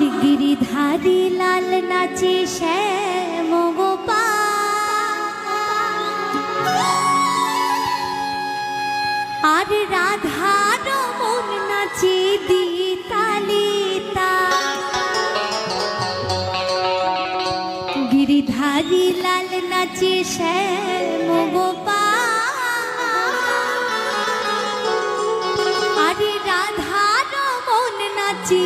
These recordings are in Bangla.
আমার গিরিধারী লাল নাচে শ্যাম আর রাধার মন নাচে দিতালিতা গিরিধারী লাল নাচে শ্যাম আরে রাধার মন নাচে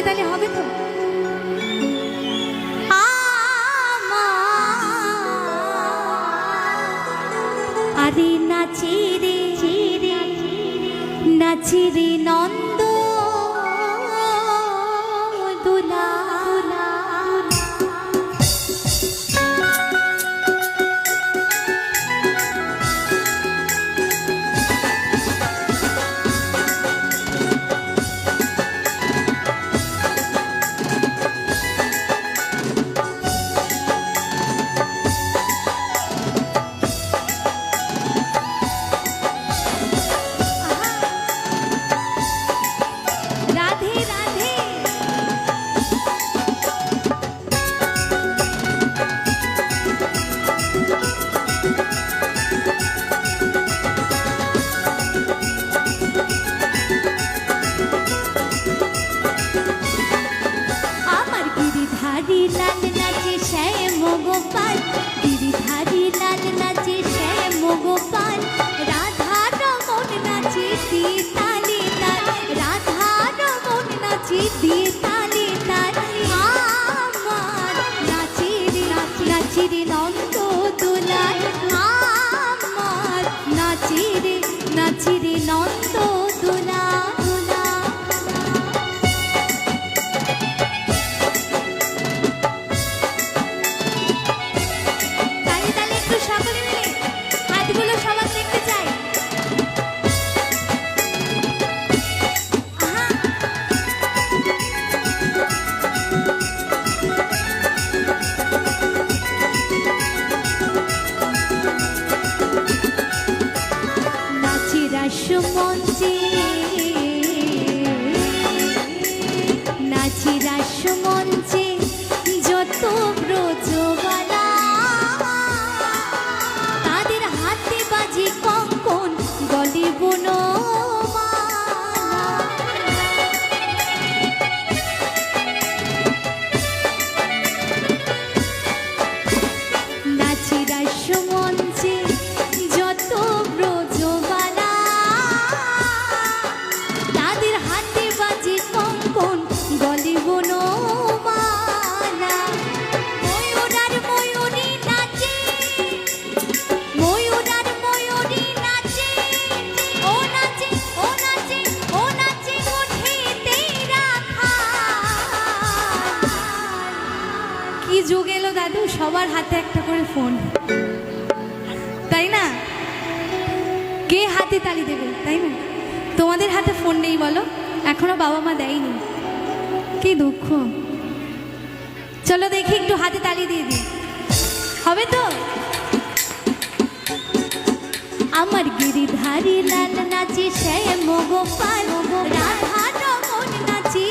তালে তালে হবে তো? আরে নাচি রে নাচি রে নন্দ রে নাচে রে নন্দ amor. হাতে একটা করে ফোন তাই না? কে হাতে তালি দেবে, তাই না? তোমাদের হাতে ফোন নেই বলো, এখনও বাবা মা দেয়নি। কি দুঃখ। চলো দেখি একটু হাতে তালি দিয়ে দিই। হবে তো? আমার গিরিধারী লাল নাচে শ্যাম গোপাল রাধা রমন নাচে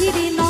日々の